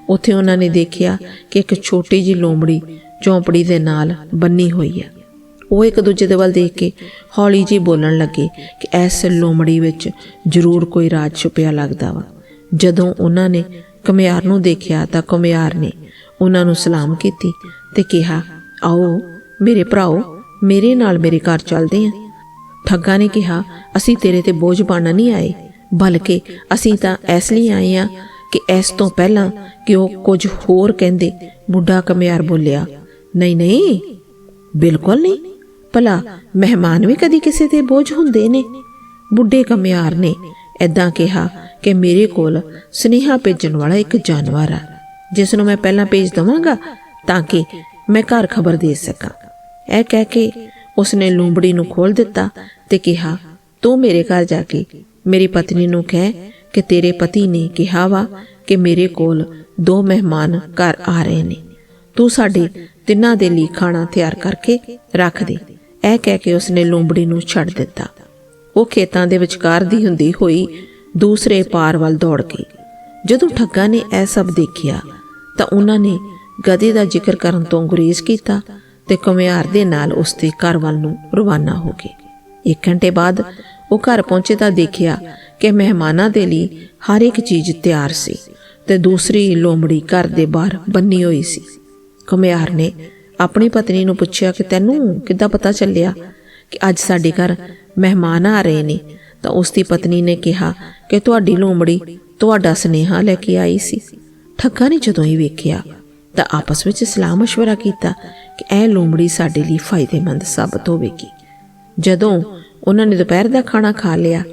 ਉੱਥੇ ਉਹਨਾਂ ਨੇ ਦੇਖਿਆ ਕਿ ਇੱਕ ਛੋਟੀ ਜਿਹੀ ਲੋਮੜੀ ਝੌਂਪੜੀ ਦੇ ਨਾਲ ਬੰਨੀ ਹੋਈ ਹੈ। ਉਹ ਇੱਕ ਦੂਜੇ ਦੇ ਵੱਲ ਦੇਖ ਕੇ ਹੌਲੀ ਜਿਹੀ ਬੋਲਣ ਲੱਗੇ ਕਿ ਐਸ ਲੋਮੜੀ ਵਿੱਚ ਜ਼ਰੂਰ ਕੋਈ ਰਾਜ ਛੁਪਿਆ ਲੱਗਦਾ ਵਾ। ਜਦੋਂ ਉਹਨਾਂ ਨੇ ਕਮਿਆਰ ਨੂੰ ਦੇਖਿਆ ਤਾਂ ਕਮਿਆਰ ਨੇ ਉਹਨਾਂ ਨੂੰ ਸਲਾਮ ਕੀਤੀ ਤੇ ਕਿਹਾ, ਆਓ, ਮੇਰੇ ਭਰਾਓ, ਮੇਰੇ ਨਾਲ ਮੇਰੇ ਘਰ ਚੱਲਦੇ ਆਂ। ਠੱਗਾ ਨੇ ਕਿਹਾ, ਅਸੀਂ ਤੇਰੇ ਤੇ ਬੋਝ ਪਾਣਾ ਨਹੀਂ ਆਏ, ਬਲਕਿ ਅਸੀਂ ਤਾਂ ਇਸ ਲਈ ਆਏ ਆ ਕਿ ਇਸ ਤੋਂ ਪਹਿਲਾਂ ਕਿ ਉਹ ਕੁਝ ਹੋਰ ਕਹਿੰਦੇ ਬੁੱਢਾ ਕਮਿਆਰ ਬੋਲਿਆ, ਨਹੀਂ ਨਹੀਂ, ਬਿਲਕੁਲ ਨਹੀਂ। ਭਲਾ ਮਹਿਮਾਨ ਵੀ ਕਦੀ ਕਿਸੇ ਤੇ ਬੋਝ ਹੁੰਦੇ ਨੇ। ਬੁੱਢੇ ਕਮਿਆਰ ਨੇ ਐਦਾਂ ਕਿਹਾ ਕਿ ਮੇਰੇ ਕੋਲ ਸਨੇਹਾ ਭੇਜਣ ਵਾਲਾ ਇੱਕ ਜਾਨਵਰ ਆ, ਜਿਸ ਨੂੰ ਮੈਂ ਪਹਿਲਾਂ ਭੇਜ ਦਵਾਂਗਾ ਤਾਂ ਕਿ ਮੈਂ ਘਰ ਖਬਰ ਦੇ ਸਕਾਂ। ਇਹ ਕਹਿ ਕੇ ਉਸਨੇ ਲੂੰਬੜੀ ਨੂੰ ਖੋਲ ਦਿੱਤਾ ਤੇ ਕਿਹਾ, ਤੂੰ ਮੇਰੇ ਘਰ ਜਾ ਕੇ ਮੇਰੀ ਪਤਨੀ ਨੂੰ ਕਹਿ ਕਿ ਤੇਰੇ ਪਤੀ ਨੇ ਕਿਹਾ ਵਾ ਕਿ ਮੇਰੇ ਕੋਲ ਦੋ ਮਹਿਮਾਨ ਘਰ ਆ ਰਹੇ ਨੇ। ਤੂੰ ਸਾਡੇ ਤਿੰਨਾਂ ਦੇ ਲਈ ਖਾਣਾ ਤਿਆਰ ਕਰਕੇ ਰੱਖ ਦੇ। ਇਹ ਕਹਿ ਕੇ ਉਸਨੇ ਲੂੰਬੜੀ ਨੂੰ ਛੱਡ ਦਿੱਤਾ। ਉਹ ਖੇਤਾਂ ਦੇ ਵਿਚਕਾਰ ਦੀ ਹੁੰਦੀ ਹੋਈ ਦੂਸਰੇ ਪਾਰ ਵੱਲ ਦੌੜ ਗਈ। ਜਦੋਂ ਠੱਗਾ ਨੇ ਇਹ ਸਭ ਦੇਖਿਆ, ਤਾਂ ਉਹਨਾਂ ਨੇ ਗਧੇ ਦਾ ਜ਼ਿਕਰ ਕਰਨ ਤੋਂ ਗੁਰੇਜ਼ ਕੀਤਾ ਤੇ ਕਮਿਆਰ ਦੇ ਨਾਲ ਉਸ ਦੇ ਘਰ ਵੱਲ ਨੂੰ ਰਵਾਨਾ ਹੋ ਗਏ। ਇੱਕ ਘੰਟੇ ਬਾਅਦ ਉਹ ਘਰ ਪਹੁੰਚੇ ਤਾਂ ਦੇਖਿਆ ਕਿ ਮਹਿਮਾਨਾਂ ਦੇ ਲਈ ਹਰ ਇੱਕ ਚੀਜ਼ ਤਿਆਰ ਸੀ ਤੇ ਦੂਸਰੀ ਲੋਮੜੀ ਘਰ ਦੇ ਬਾਹਰ ਬੰਨੀ ਹੋਈ ਸੀ ਕਮਿਆਰ ਨੇ ਆਪਣੀ ਪਤਨੀ ਨੂੰ ਪੁੱਛਿਆ ਕਿ ਤੈਨੂੰ ਕਿੱਦਾਂ ਪਤਾ ਚੱਲਿਆ ਕਿ ਅੱਜ ਸਾਡੇ ਘਰ ਮਹਿਮਾਨ ਆ ਰਹੇ ਨੇ ਤਾਂ ਉਸ ਦੀ ਪਤਨੀ ਨੇ ਕਿਹਾ ਕਿ ਤੁਹਾਡੀ ਲੋਮੜੀ ਤੁਹਾਡਾ ਸਨੇਹਾ ਲੈ ਕੇ ਆਈ ਸੀ ਠੱਗਾ ਨੇ ਜਦੋਂ ਹੀ ਵੇਖਿਆ ਤਾਂ ਆਪਸ ਵਿੱਚ ਸਲਾਹ مشورہ ਕੀਤਾ ਕਿ ਇਹ ਲੋਮੜੀ ਸਾਡੇ ਲਈ ਫਾਇਦੇਮੰਦ ਸਾਬਤ ਹੋਵੇਗੀ ਜਦੋਂ ਉਹਨਾਂ ਨੇ ਦੁਪਹਿਰ ਦਾ ਖਾਣਾ ਖਾ ਲਿਆ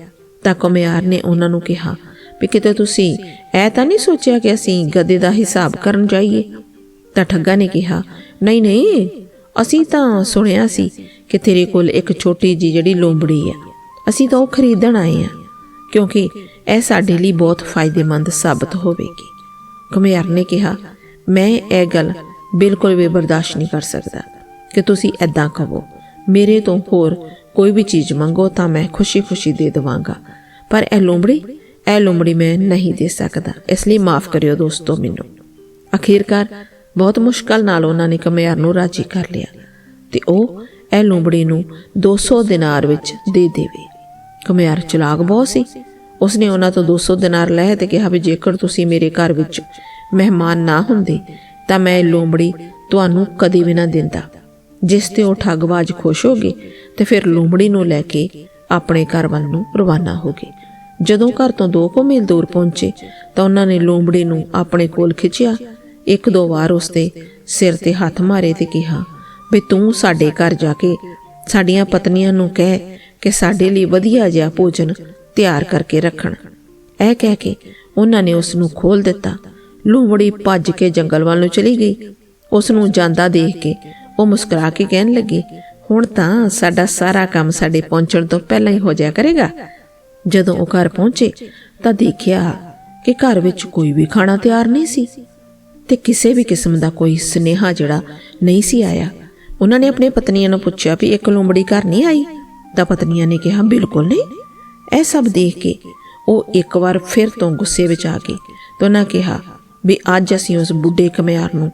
ਤਾਂ ਕਮਿਆਰ ਨੇ ਉਹਨਾਂ ਨੂੰ ਕਿਹਾ, ਵੀ ਕਿਤੇ ਤੁਸੀਂ ਐ ਤਾਂ ਨਹੀਂ ਸੋਚਿਆ ਕਿ ਅਸੀਂ ਗਦੇ ਦਾ ਹਿਸਾਬ ਕਰਨ ਜਾਈਏ? ਤਾਂ ਠੱਗਾ ਨੇ ਕਿਹਾ, ਨਹੀਂ ਨਹੀਂ, ਅਸੀਂ ਤਾਂ ਸੁਣਿਆ ਸੀ ਕਿ ਤੇਰੇ ਕੋਲ ਇੱਕ ਛੋਟੀ ਜੀ ਜਿਹੜੀ ਲੋਂਬੜੀ ਹੈ ਅਸੀਂ ਤਾਂ ਉਹ ਖਰੀਦਣ ਆਏ ਆ, ਕਿਉਂਕਿ ਇਹ ਸਾਡੇ ਲਈ ਬਹੁਤ ਫਾਇਦੇਮੰਦ ਸਾਬਤ ਹੋਵੇਗੀ। ਕਮਿਆਰ ਨੇ ਕਿਹਾ, ਮੈਂ ਇਹ ਗੱਲ ਬਿਲਕੁਲ ਵੀ ਬਰਦਾਸ਼ਤ ਨਹੀਂ ਕਰ ਸਕਦਾ ਕਿ ਤੁਸੀਂ ਐਦਾਂ ਕਹੋ, ਮੇਰੇ ਤੋਂ ਹੋਰ ਕੋਈ ਵੀ ਚੀਜ਼ ਮੰਗੋ ਤਾਂ ਮੈਂ ਖੁਸ਼ੀ-ਖੁਸ਼ੀ ਦੇ ਦੇਵਾਂਗਾ। ਪਰ ਇਹ ਲੋਂਬੜੀ ਇਹ ਲੋਂਬੜੀ ਮੈਂ ਨਹੀਂ ਦੇ ਸਕਦਾ। ਇਸ ਲਈ ਮਾਫ ਕਰਿਓ ਦੋਸਤੋ ਮੈਨੂੰ। ਅਖੀਰਕਾਰ ਬਹੁਤ ਮੁਸ਼ਕਲ ਨਾਲ ਉਹਨਾਂ ਨੇ ਕਮਿਆਰ ਨੂੰ ਰਾਜੀ ਕਰ ਲਿਆ ਤੇ ਉਹ ਇਹ ਲੋਂਬੜੀ ਨੂੰ 200 ਦਿਨਾਰ ਵਿੱਚ ਦੇ ਦੇਵੇ। ਕਮਿਆਰ ਚਲਾਕ ਬਹੁਤ ਸੀ। ਉਸਨੇ ਉਹਨਾਂ ਤੋਂ 200 ਦਿਨਾਰ ਲਏ ਤੇ ਕਿਹਾ ਵੀ ਜੇਕਰ ਤੁਸੀਂ ਮੇਰੇ ਘਰ ਵਿੱਚ ਮਹਿਮਾਨ ਨਾ ਹੁੰਦੇ, ਤਾਂ ਮੈਂ ਇਹ ਲੋਂਬੜੀ ਤੁਹਾਨੂੰ ਕਦੇ ਵੀ ਨਾ ਦਿੰਦਾ। ਜਿਸ ਤੇ ਉਹ ਠੱਗਵਾਜ ਖੁਸ਼ ਹੋ ਗਏ ਤੇ ਫਿਰ ਲੋਂਬੜੀ ਨੂੰ ਲੈ ਕੇ ਆਪਣੇ ਘਰ ਵੱਲ ਨੂੰ ਰਵਾਨਾ ਹੋ ਗਏ। ਜਦੋਂ ਘਰ ਤੋਂ ਦੋ ਕੁ ਮੀਲ ਦੂਰ ਪਹੁੰਚੇ, ਤਾਂ ਉਹਨਾਂ ਨੇ ਲੋਂਬੜੀ ਨੂੰ ਆਪਣੇ ਕੋਲ ਖਿੱਚਿਆ। ਇੱਕ ਦੋ ਵਾਰ ਉਸਦੇ ਸਿਰ ਤੇ ਹੱਥ ਮਾਰੇ ਤੇ ਕਿਹਾ, ਵੀ ਤੂੰ ਸਾਡੇ ਘਰ ਜਾ ਕੇ ਸਾਡੀਆਂ ਪਤਨੀਆਂ ਨੂੰ ਕਹਿ ਕਿ ਸਾਡੇ ਲਈ ਵਧੀਆ ਜਿਹਾ ਭੋਜਨ ਤਿਆਰ ਕਰਕੇ ਰੱਖਣ। ਇਹ ਕਹਿ ਕੇ ਉਹਨਾਂ ਨੇ ਉਸ ਨੂੰ ਖੋਲ ਦਿੱਤਾ। ਲੂੰਬੜੀ ਭੱਜ ਕੇ ਜੰਗਲ ਵੱਲ ਨੂੰ ਚਲੀ ਗਈ। ਉਸ ਨੂੰ ਜਾਂਦਾ ਦੇਖ ਕੇ ਉਹ ਮੁਸਕਰਾ ਕੇ ਕਹਿਣ ਲੱਗੀ ਹੁਣ ਤਾਂ ਸਾਡਾ ਸਾਰਾ ਕੰਮ ਸਾਡੇ ਪਹੁੰਚਣ ਤੋਂ ਪਹਿਲਾਂ ਹੀ ਹੋ ਜਾਇਆ ਕਰੇਗਾ। ਜਦੋਂ ਉਹ ਘਰ ਪਹੁੰਚੇ ਤਾਂ ਦੇਖਿਆ ਕਿ ਘਰ ਵਿੱਚ ਕੋਈ ਵੀ ਖਾਣਾ ਤਿਆਰ ਨਹੀਂ ਸੀ ਤੇ ਕਿਸੇ ਵੀ ਕਿਸਮ ਦਾ ਕੋਈ ਸਨੇਹਾ ਜਿਹੜਾ ਨਹੀਂ ਸੀ ਆਇਆ। ਉਹਨਾਂ ਨੇ ਆਪਣੇ ਪਤਨੀਆਂ ਨੂੰ ਪੁੱਛਿਆ ਵੀ ਇੱਕ ਲੂੰਬੜੀ ਘਰ ਨਹੀਂ ਆਈ? ਤਾਂ ਪਤਨੀਆਂ ਨੇ ਕਿਹਾ, ਬਿਲਕੁਲ ਨਹੀਂ। ਇਹ ਸਭ ਦੇਖ ਕੇ ਉਹ ਇੱਕ ਵਾਰ ਫਿਰ ਤੋਂ ਗੁੱਸੇ ਵਿੱਚ ਆ ਗਏ ਤੇ ਉਹਨਾਂ ਕਿਹਾ ਵੀ ਅੱਜ ਅਸੀਂ ਉਸ ਬੁੱਢੇ ਕਮਿਆਰ ਨੂੰ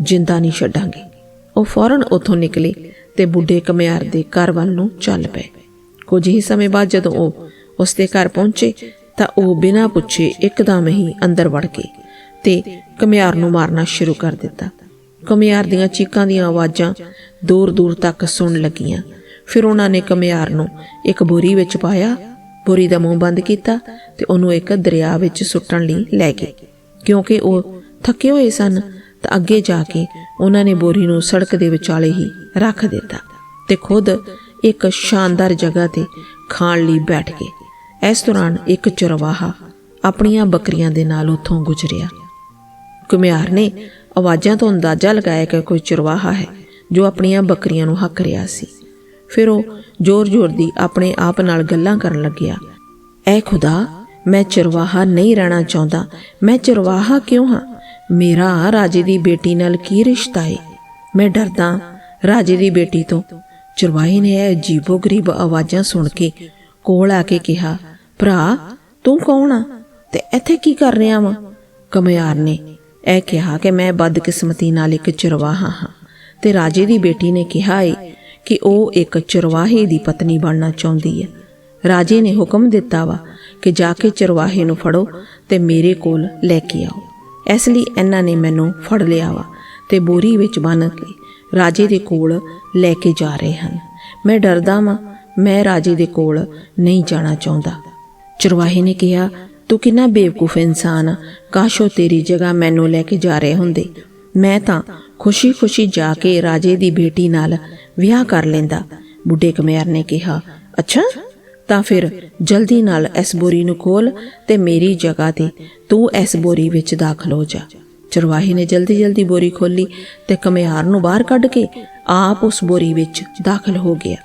ਜਿੰਦਾ ਨਹੀਂ ਛੱਡਾਂਗੇ। ਉਹ ਫੌਰਨ ਉੱਥੋਂ ਨਿਕਲੇ ਤੇ ਬੁੱਢੇ ਕਮਿਆਰ ਦੇ ਘਰ ਵੱਲ ਨੂੰ ਚੱਲ ਪਏ। ਕੁਝ ਹੀ ਸਮੇਂ ਬਾਅਦ ਜਦੋਂ ਉਹ ਉਸ ਦੇ ਘਰ ਪਹੁੰਚੇ ਤਾਂ ਉਹ ਬਿਨਾਂ ਪੁੱਛੇ ਇੱਕਦਮ ਹੀ ਅੰਦਰ ਵੜ ਗਏ ਤੇ ਕਮਿਆਰ ਨੂੰ ਮਾਰਨਾ ਸ਼ੁਰੂ ਕਰ ਦਿੱਤਾ। ਕਮਿਆਰ ਦੀਆਂ ਚੀਕਾਂ ਦੀਆਂ ਆਵਾਜ਼ਾਂ ਦੂਰ ਦੂਰ ਤੱਕ ਸੁਣਨ ਲੱਗੀਆਂ। ਫਿਰ ਉਹਨਾਂ ਨੇ ਕਮਿਆਰ ਨੂੰ ਇੱਕ ਬੋਰੀ ਵਿੱਚ ਪਾਇਆ, ਬੋਰੀ ਦਾ ਮੂੰਹ ਬੰਦ ਕੀਤਾ ਤੇ ਉਹਨੂੰ ਇੱਕ ਦਰਿਆ ਵਿੱਚ ਸੁੱਟਣ ਲਈ ਲੈ ਗਏ। ਕਿਉਂਕਿ ਉਹ ਥੱਕੇ ਹੋਏ ਸਨ ਤਾਂ ਅੱਗੇ ਜਾ ਕੇ ਉਹਨਾਂ ਨੇ ਬੋਰੀ ਨੂੰ ਸੜਕ ਦੇ ਵਿਚਾਲੇ ਹੀ ਰੱਖ ਦਿੱਤਾ ਤੇ ਖੁਦ ਇੱਕ ਸ਼ਾਨਦਾਰ ਜਗ੍ਹਾ ਤੇ ਖਾਣ ਲਈ ਬੈਠ ਗਏ ਇਸ ਦੌਰਾਨ ਇੱਕ ਚਰਵਾਹਾ ਆਪਣੀਆਂ ਬੱਕਰੀਆਂ ਦੇ ਨਾਲ ਉੱਥੋਂ ਗੁਜ਼ਰਿਆ। ਕੁਮਿਆਰ ਨੇ ਆਵਾਜ਼ਾਂ ਤੋਂ ਅੰਦਾਜ਼ਾ ਲਗਾਇਆ ਕਿ ਕੋਈ ਚਰਵਾਹਾ ਹੈ ਜੋ ਆਪਣੀਆਂ ਬੱਕਰੀਆਂ ਨੂੰ ਹੱਕ ਰਿਹਾ ਸੀ। ਫਿਰ ਉਹ ਜ਼ੋਰ-ਜ਼ੋਰ ਦੀ ਆਪਣੇ ਆਪ ਨਾਲ ਗੱਲਾਂ ਕਰਨ ਲੱਗਿਆ, ਐ ਖੁਦਾ, ਮੈਂ ਚਰਵਾਹਾ ਨਹੀਂ ਰਹਿਣਾ ਚਾਹੁੰਦਾ। ਮੈਂ ਚਰਵਾਹਾ ਕਿਉਂ ਹਾਂ? ਮੇਰਾ ਰਾਜੇ ਦੀ ਬੇਟੀ ਨਾਲ ਕੀ ਰਿਸ਼ਤਾ ਹੈ ਮੈਂ ਡਰਦਾ ਰਾਜੇ ਦੀ ਬੇਟੀ ਤੋਂ। ਚਰਵਾਹੇ ਨੇ ਇਹ ਅਜੀਬੋ-ਗਰੀਬ ਆਵਾਜ਼ਾਂ ਸੁਣ ਕੇ ਕੋਲ ਆ ਕੇ ਕਿਹਾ, ਭਰਾ, ਤੂੰ ਕੌਣ ਆ? ਤੇ ਇੱਥੇ ਕੀ ਕਰ ਰਿਹਾ ਵਾਂ? ਕਮਿਆਰ ਨੇ ਇਹ ਕਿਹਾ ਕਿ ਮੈਂ ਬਦਕਿਸਮਤੀ ਨਾਲ ਇੱਕ ਚਰਵਾਹਾ ਹਾਂ। ਤੇ ਰਾਜੇ ਦੀ ਬੇਟੀ ਨੇ ਕਿਹਾ ਏ ਕਿ ਉਹ ਇੱਕ ਚਰਵਾਹੇ ਦੀ ਪਤਨੀ ਬਣਨਾ ਚਾਹੁੰਦੀ ਹੈ ਰਾਜੇ ਨੇ ਹੁਕਮ ਦਿੱਤਾ ਵਾ ਕਿ ਜਾ ਕੇ ਚਰਵਾਹੇ ਨੂੰ ਫੜੋ ਤੇ ਮੇਰੇ ਕੋਲ ਲੈ ਕੇ ਆਓ। ਇਸ ਲਈ ਇਹਨਾਂ ਨੇ ਮੈਨੂੰ ਫੜ ਲਿਆ ਵਾ ਤੇ ਬੋਰੀ ਵਿੱਚ ਬੰਨ ਕੇ ਰਾਜੇ ਦੇ ਕੋਲ ਲੈ ਕੇ ਜਾ ਰਹੇ ਹਨ। ਮੈਂ ਡਰਦਾ ਵਾਂ, ਮੈਂ ਰਾਜੇ ਦੇ ਕੋਲ ਨਹੀਂ ਜਾਣਾ ਚਾਹੁੰਦਾ। ਚਰਵਾਹੇ ਨੇ ਕਿਹਾ, ਤੂੰ ਕਿੰਨਾ ਬੇਵਕੂਫ ਇਨਸਾਨ ਆ। ਕਾਸ਼ੋ ਤੇਰੀ ਜਗ੍ਹਾ ਮੈਨੂੰ ਲੈ ਕੇ ਜਾ ਰਹੇ ਹੁੰਦੇ। ਮੈਂ ਤਾਂ ਖੁਸ਼ੀ-ਖੁਸ਼ੀ ਜਾ ਕੇ ਰਾਜੇ ਦੀ ਬੇਟੀ ਨਾਲ ਵਿਆਹ ਕਰ ਲੈਂਦਾ। ਬੁੱਢੇ ਕਮਿਆਰ ਨੇ ਕਿਹਾ, ਅੱਛਾ ਤਾਂ ਫਿਰ ਜਲਦੀ ਨਾਲ ਇਸ ਬੋਰੀ ਨੂੰ ਖੋਲ ਤੇ ਮੇਰੀ ਜਗ੍ਹਾ ਤੇ ਤੂੰ ਇਸ ਬੋਰੀ ਵਿੱਚ ਦਾਖਲ ਹੋ ਜਾ। ਚਰਵਾਹੇ ਨੇ ਜਲਦੀ-ਜਲਦੀ ਬੋਰੀ ਖੋਲੀ ਤੇ ਕਮਿਆਰ ਨੂੰ ਬਾਹਰ ਕੱਢ ਕੇ ਆਪ ਉਸ ਬੋਰੀ ਵਿੱਚ ਦਾਖਲ ਹੋ ਗਿਆ।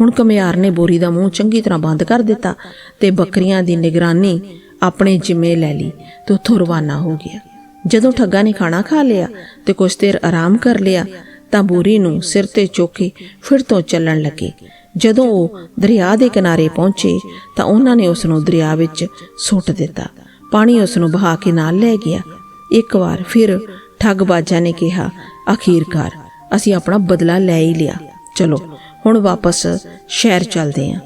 ਹੁਣ ਕਮਿਆਰ ਨੇ ਬੋਰੀ ਦਾ ਮੂੰਹ ਚੰਗੀ ਤਰ੍ਹਾਂ ਬੰਦ ਕਰ ਦਿੱਤਾ ਤੇ ਬੱਕਰੀਆਂ ਦੀ ਨਿਗਰਾਨੀ ਆਪਣੇ ਜਿੰਮੇ ਲੈ ਲਈ ਤੇ ਉੱਥੋਂ ਰਵਾਨਾ ਹੋ ਗਿਆ। ਜਦੋਂ ਠੱਗਾ ਨੇ ਖਾਣਾ ਖਾ ਲਿਆ ਤੇ ਕੁਝ ਦੇਰ ਆਰਾਮ ਕਰ ਲਿਆ ਤਾਂ ਬੋਰੀ ਨੂੰ ਸਿਰ ਤੇ ਚੁੱਕ ਕੇ ਫਿਰ ਤੋਂ ਚੱਲਣ ਲੱਗੇ। ਜਦੋਂ ਉਹ ਦਰਿਆ ਦੇ ਕਿਨਾਰੇ ਪਹੁੰਚੇ ਤਾਂ ਉਹਨਾਂ ਨੇ ਉਸ ਨੂੰ ਦਰਿਆ ਵਿੱਚ ਸੁੱਟ ਦਿੱਤਾ। ਪਾਣੀ ਉਸ ਨੂੰ ਬਹਾ ਕੇ ਨਾਲ ਲੈ ਗਿਆ। ਇੱਕ ਵਾਰ ਫਿਰ ਠੱਗ ਠੱਗਬਾਜ਼ਾਂ ਨੇ ਕਿਹਾ ਅਖੀਰਕਾਰ ਅਸੀਂ ਆਪਣਾ ਬਦਲਾ ਲੈ ਹੀ ਲਿਆ। ਚਲੋ, ਹੁਣ ਵਾਪਸ ਸ਼ਹਿਰ ਚੱਲਦੇ ਹਾਂ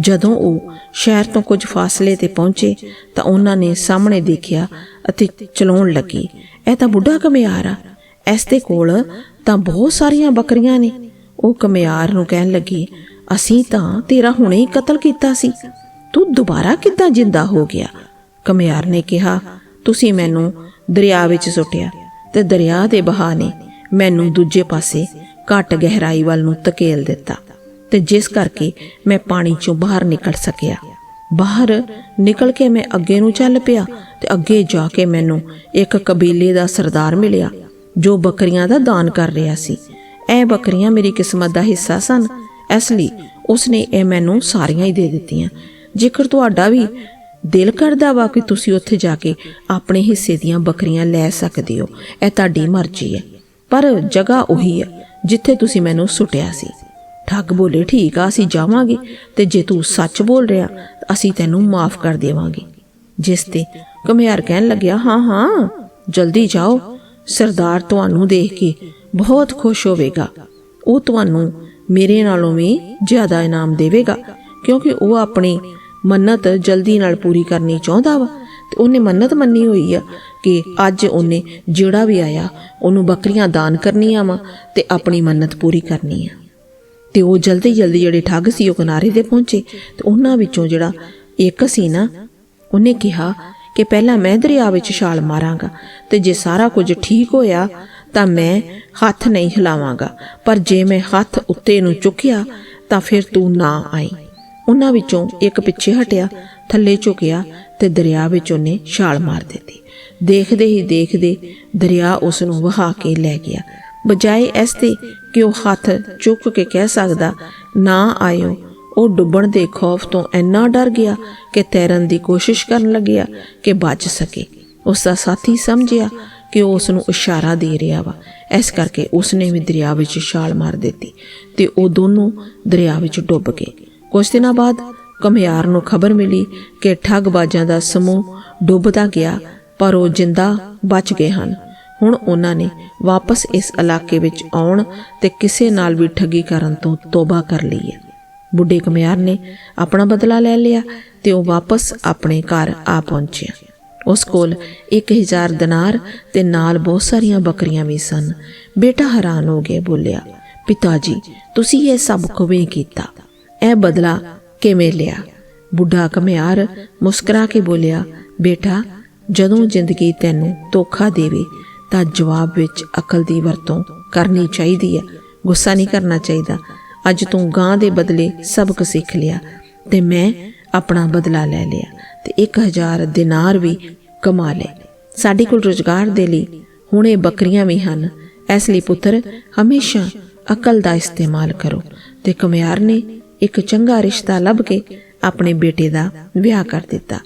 ਜਦੋਂ ਉਹ ਸ਼ਹਿਰ ਤੋਂ ਕੁਝ ਫਾਸਲੇ ਤੇ ਪਹੁੰਚੇ ਤਾਂ ਉਹਨਾਂ ਨੇ ਸਾਹਮਣੇ ਦੇਖਿਆ ਅਤੇ ਚਲਾਉਣ ਲੱਗੀ, ਇਹ ਤਾਂ ਬੁੱਢਾ ਕਮਿਆਰ ਆ। ਇਸ ਦੇ ਕੋਲ ਤਾਂ ਬਹੁਤ ਸਾਰੀਆਂ ਬੱਕਰੀਆਂ ਨੇ। ਉਹ ਕਮਿਆਰ ਨੂੰ ਕਹਿਣ ਲੱਗੀ ਅਸੀਂ ਤਾਂ ਤੇਰਾ ਹੁਣੇ ਹੀ ਕਤਲ ਕੀਤਾ ਸੀ। ਤੂੰ ਦੁਬਾਰਾ ਕਿੱਦਾਂ ਜਿੰਦਾ ਹੋ ਗਿਆ? ਕਮਿਆਰ ਨੇ ਕਿਹਾ, ਤੁਸੀਂ ਮੈਨੂੰ ਦਰਿਆ ਵਿੱਚ ਸੁੱਟਿਆ ਤੇ ਦਰਿਆ ਦੇ ਬਹਾਅ ਨੇ ਮੈਨੂੰ ਦੂਜੇ ਪਾਸੇ ਘੱਟ ਗਹਿਰਾਈ ਵੱਲ ਨੂੰ ਧਕੇਲ ਦਿੱਤਾ ਤੇ ਜਿਸ ਕਰਕੇ ਮੈਂ ਪਾਣੀ ਚੋਂ ਬਾਹਰ ਨਿਕਲ ਸਕਿਆ। ਬਾਹਰ ਨਿਕਲ ਕੇ ਮੈਂ ਅੱਗੇ ਨੂੰ ਚੱਲ ਪਿਆ ਤੇ ਅੱਗੇ ਜਾ ਕੇ ਮੈਨੂੰ ਇੱਕ ਕਬੀਲੇ ਦਾ ਸਰਦਾਰ ਮਿਲਿਆ ਜੋ ਬੱਕਰੀਆਂ ਦਾ ਦਾਨ ਕਰ ਰਿਹਾ ਸੀ। ਇਹ ਬੱਕਰੀਆਂ ਮੇਰੀ ਕਿਸਮਤ ਦਾ ਹਿੱਸਾ ਸਨ ਇਸ ਲਈ ਉਸਨੇ ਇਹ ਮੈਨੂੰ ਸਾਰੀਆਂ ਹੀ ਦੇ ਦਿੱਤੀਆਂ। ਜੇਕਰ ਤੁਹਾਡਾ ਵੀ ਦਿਲ ਕਰਦਾ ਵਾ ਕਿ ਤੁਸੀਂ ਉੱਥੇ ਜਾ ਕੇ ਆਪਣੇ ਹਿੱਸੇ ਦੀਆਂ ਬੱਕਰੀਆਂ ਲੈ ਸਕਦੇ ਹੋ, ਇਹ ਤੁਹਾਡੀ ਮਰਜ਼ੀ ਹੈ। ਪਰ ਜਗ੍ਹਾ ਉਹੀ ਹੈ ਜਿੱਥੇ ਤੁਸੀਂ ਮੈਨੂੰ ਸੁੱਟਿਆ ਸੀ। ਠੱਗ ਬੋਲੇ, ਠੀਕ ਆ, ਅਸੀਂ ਜਾਵਾਂਗੇ ਤੇ ਜੇ ਤੂੰ ਸੱਚ ਬੋਲ ਰਿਹਾ ਤਾਂ ਅਸੀਂ ਤੈਨੂੰ ਮਾਫ ਕਰ ਦੇਵਾਂਗੇ। ਜਿਸ ਤੇ ਕਮਿਆਰ ਕਹਿਣ ਲੱਗਿਆ, ਹਾਂ ਹਾਂ, ਜਲਦੀ ਜਾਓ। ਸਰਦਾਰ ਤੁਹਾਨੂੰ ਦੇਖ ਕੇ ਬਹੁਤ ਖੁਸ਼ ਹੋਵੇਗਾ। ਉਹ ਤੁਹਾਨੂੰ ਮੇਰੇ ਨਾਲੋਂ ਵੀ ਜ਼ਿਆਦਾ ਇਨਾਮ ਦੇਵੇਗਾ, ਕਿਉਂਕਿ ਉਹ ਆਪਣੀ ਮੰਨਤ ਜਲਦੀ ਨਾਲ ਪੂਰੀ ਕਰਨੀ ਚਾਹੁੰਦਾ ਵਾ। ਤੇ ਉਹਨੇ ਮੰਨਤ ਮੰਨੀ ਹੋਈ ਆ ਕਿ ਅੱਜ ਉਹਨੇ ਜਿਹੜਾ ਵੀ ਆਇਆ, ਉਹਨੂੰ ਬੱਕਰੀਆਂ ਦਾਨ ਕਰਨੀਆਂ ਵਾ ਤੇ ਆਪਣੀ ਮੰਨਤ ਪੂਰੀ ਕਰਨੀ ਆ। ਤੇ ਉਹ ਜਲਦੀ ਜਲਦੀ ਜਿਹੜੇ ਠੱਗ ਸੀ, ਉਹ ਕਿਨਾਰੇ ਤੇ ਪਹੁੰਚੇ। ਤੇ ਉਹਨਾਂ ਵਿੱਚੋਂ ਜਿਹੜਾ ਇੱਕ ਸੀ ਨਾ, ਉਹਨੇ ਕਿਹਾ ਕਿ ਪਹਿਲਾਂ ਮੈਂ ਦਰਿਆ ਵਿੱਚ ਛਾਲ ਮਾਰਾਂਗਾ ਤੇ ਜੇ ਸਾਰਾ ਕੁਝ ਠੀਕ ਹੋਇਆ ਤਾਂ ਮੈਂ ਹੱਥ ਨਹੀਂ ਹਿਲਾਵਾਂਗਾ। ਪਰ ਜੇ ਮੈਂ ਹੱਥ ਉੱਤੇ ਨੂੰ ਚੁੱਕਿਆ, ਤਾਂ ਫਿਰ ਤੂੰ ਨਾ ਆਈ। ਉਹਨਾਂ ਵਿੱਚੋਂ ਇੱਕ ਪਿੱਛੇ ਹਟਿਆ, ਥੱਲੇ ਝੁਕਿਆ ਤੇ ਦਰਿਆ ਵਿੱਚ ਉਹਨੇ ਛਾਲ ਮਾਰ ਦਿੱਤੀ। ਦੇਖਦੇ ਹੀ ਦੇਖਦੇ ਦਰਿਆ ਉਸ ਨੂੰ ਵਹਾ ਕੇ ਲੈ ਗਿਆ। ਬਜਾਏ ਇਸ ਦੇ ਕਿ ਉਹ ਹੱਥ ਚੁੱਕ ਕੇ ਕਹਿ ਸਕਦਾ, ਨਾ ਆਇਓ। ਉਹ ਡੁੱਬਣ ਦੇ ਖੌਫ ਤੋਂ ਇੰਨਾ ਡਰ ਗਿਆ ਕਿ ਤੈਰਨ ਦੀ ਕੋਸ਼ਿਸ਼ ਕਰਨ ਲੱਗਿਆ ਕਿ ਬਚ ਸਕੇ। ਉਸ ਦਾ ਸਾਥੀ ਸਮਝਿਆ ਕਿ ਉਹ ਉਸ ਨੂੰ ਇਸ਼ਾਰਾ ਦੇ ਰਿਹਾ ਵਾ। ਇਸ ਕਰਕੇ ਉਸ ਨੇ ਵੀ ਦਰਿਆ ਵਿੱਚ ਛਾਲ ਮਾਰ ਦਿੱਤੀ ਤੇ ਉਹ ਦੋਨੋਂ ਦਰਿਆ ਵਿੱਚ ਡੁੱਬ ਗਏ। ਕੁਝ ਦਿਨਾਂ ਬਾਅਦ ਕਮਿਆਰ ਨੂੰ ਖਬਰ ਮਿਲੀ ਕਿ ਠੱਗਬਾਜ਼ਾਂ ਦਾ ਸਮੂਹ ਡੁੱਬਦਾ ਗਿਆ, ਪਰ ਉਹ ਜਿੰਦਾ ਬਚ ਗਏ ਹਨ। ਹੁਣ ਉਹਨਾਂ ਨੇ ਵਾਪਸ ਇਸ ਇਲਾਕੇ ਵਿੱਚ ਆਉਣ ਤੇ ਕਿਸੇ ਨਾਲ ਵੀ ਠੱਗੀ ਕਰਨ ਤੋਂ ਤੋਬਾ ਕਰ ਲਈ ਹੈ। ਬੁੱਢੇ ਕਮਿਆਰ ਨੇ ਆਪਣਾ ਬਦਲਾ ਲੈ ਲਿਆ ਤੇ ਉਹ ਵਾਪਸ ਆਪਣੇ ਘਰ ਆ ਪਹੁੰਚਿਆ। ਉਸ ਕੋਲ 1000 ਦਿਨਾਰ ਤੇ ਨਾਲ ਬਹੁਤ ਸਾਰੀਆਂ ਬੱਕਰੀਆਂ ਵੀ ਸਨ। ਬੇਟਾ ਹੈਰਾਨ ਹੋ ਕੇ ਬੋਲਿਆ, ਪਿਤਾ ਜੀ, ਤੁਸੀਂ ਇਹ ਸਭ ਕਿਵੇਂ ਕੀਤਾ? ਇਹ ਬਦਲਾ ਕਿਵੇਂ ਲਿਆ? ਬੁੱਢਾ ਕਮਿਆਰ ਮੁਸਕਰਾ ਕੇ ਬੋਲਿਆ, ਬੇਟਾ, ਜਦੋਂ ਜ਼ਿੰਦਗੀ ਤੈਨੂੰ ਧੋਖਾ ਦੇਵੇ, ਤਾਂ ਜਵਾਬ ਵਿੱਚ ਅਕਲ ਦੀ ਵਰਤੋਂ ਕਰਨੀ ਚਾਹੀਦੀ ਹੈ। ਗੁੱਸਾ ਨਹੀਂ ਕਰਨਾ ਚਾਹੀਦਾ। ਅੱਜ ਤੂੰ ਗਾਂ ਦੇ ਬਦਲੇ ਸਬਕ ਸਿੱਖ ਲਿਆ ਤੇ ਮੈਂ ਆਪਣਾ ਬਦਲਾ ਲੈ ਲਿਆ। ਤੇ 1000 ਦਿਨਾਰ ਵੀ ਕਮਾ ਲਏ। ਸਾਡੇ ਕੋਲ ਰੋਜ਼ਗਾਰ ਦੇ ਲਈ ਹੁਣੇ ਬੱਕਰੀਆਂ ਵੀ ਹਨ। ਇਸ ਲਈ ਪੁੱਤਰ, ਹਮੇਸ਼ਾ ਅਕਲ ਦਾ ਇਸਤੇਮਾਲ ਕਰੋ ਤੇ ਕਮਿਆਰ ਨੇ ਇੱਕ ਚੰਗਾ ਰਿਸ਼ਤਾ ਲੱਭ ਕੇ ਆਪਣੇ ਬੇਟੇ ਦਾ ਵਿਆਹ ਕਰ ਦਿੱਤਾ।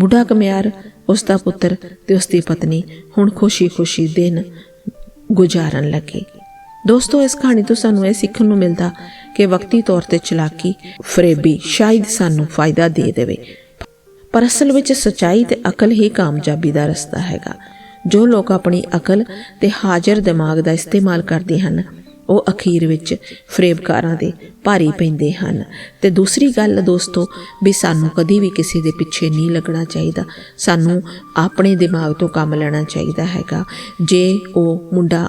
ਬੁੱਢਾ ਕਮਿਆਰ, ਉਸ ਦਾ ਪੁੱਤਰ ਤੇ ਉਸ ਦੀ ਪਤਨੀ ਹੁਣ ਖੁਸ਼ੀ-ਖੁਸ਼ੀ ਦਿਨ ਗੁਜ਼ਾਰਨ ਲੱਗੇ। ਦੋਸਤੋ, ਇਸ ਕਹਾਣੀ ਤੋਂ ਸਾਨੂੰ ਇਹ ਸਿੱਖਣ ਨੂੰ ਮਿਲਦਾ ਕਿ ਵਕਤੀ ਤੌਰ ਤੇ ਚਲਾਕੀ ਫਰੇਬੀ ਸ਼ਾਇਦ ਸਾਨੂੰ ਫਾਇਦਾ ਦੇ ਦੇਵੇ। ਪਰ ਅਸਲ ਵਿੱਚ ਸਚਾਈ ਤੇ ਅਕਲ ਹੀ ਕਾਮਯਾਬੀ ਦਾ ਰਸਤਾ ਹੈਗਾ। ਜੋ ਲੋਕ ਆਪਣੀ ਅਕਲ ਤੇ ਹਾਜ਼ਰ ਦਿਮਾਗ ਦਾ ਇਸਤੇਮਾਲ ਕਰਦੇ ਹਨ, ਉਹ ਅਖੀਰ ਵਿੱਚ ਫਰੇਬਕਾਰਾਂ ਦੇ ਭਾਰੀ ਪੈਂਦੇ ਹਨ। ਤੇ ਦੂਸਰੀ ਗੱਲ ਦੋਸਤੋ, ਵੀ ਸਾਨੂੰ ਕਦੀ ਵੀ ਕਿਸੇ ਦੇ ਪਿੱਛੇ ਨਹੀਂ ਲੱਗਣਾ ਚਾਹੀਦਾ। ਸਾਨੂੰ ਆਪਣੇ ਦਿਮਾਗ ਤੋਂ ਕੰਮ ਲੈਣਾ ਚਾਹੀਦਾ ਹੈਗਾ। ਜੇ ਉਹ ਮੁੰਡਾ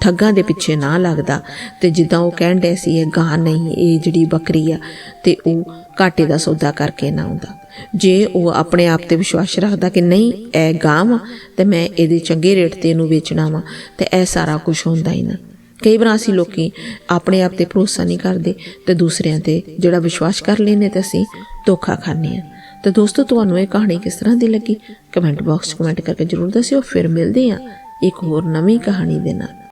ਠੱਗਾਂ ਦੇ ਪਿੱਛੇ ਨਾ ਲੱਗਦਾ, ਤੇ ਜਿੱਦਾਂ ਉਹ ਕਹਿੰਦੇ ਸੀ, ਇਹ ਗਾਂ ਨਹੀਂ, ਇਹ ਜਿਹੜੀ ਬੱਕਰੀ ਆ, ਤੇ ਉਹ ਘਾਟੇ ਦਾ ਸੌਦਾ ਕਰਕੇ ਨਾ ਆਉਂਦਾ। ਜੇ ਉਹ ਆਪਣੇ ਆਪ ਤੇ ਵਿਸ਼ਵਾਸ ਰੱਖਦਾ ਕਿ ਨਹੀਂ, ਇਹ ਗਾਂ ਵਾ, ਤੇ ਮੈਂ ਇਹਦੇ ਚੰਗੇ ਰੇਟ ਤੇ ਇਹਨੂੰ ਵੇਚਣਾ ਵਾ, ਤੇ ਇਹ ਸਾਰਾ ਕੁਝ ਹੁੰਦਾ ਹੀ ਨਾ। ਕਈ ਵਾਰ ਅਸੀਂ ਲੋਕੀ ਆਪਣੇ ਆਪ ਤੇ ਭਰੋਸਾ ਨਹੀਂ ਕਰਦੇ, ਤੇ ਦੂਸਰਿਆਂ ਤੇ ਜਿਹੜਾ ਵਿਸ਼ਵਾਸ ਕਰ ਲੈਨੇ ਤੇ ਅਸੀਂ ਧੋਖਾ ਖਾਂਦੇ ਆ ਤੇ ਦੋਸਤੋ, ਤੁਹਾਨੂੰ ਇਹ ਕਹਾਣੀ ਕਿਸ ਤਰ੍ਹਾਂ ਦੀ ਲੱਗੀ? ਕਮੈਂਟ ਬਾਕਸ 'ਚ ਕਮੈਂਟ ਕਰਕੇ ਜਰੂਰ ਦੱਸਿਓ, ਫਿਰ ਮਿਲਦੇ ਆ ਇੱਕ ਹੋਰ ਨਵੀਂ ਕਹਾਣੀ ਦੇ ਨਾਲ।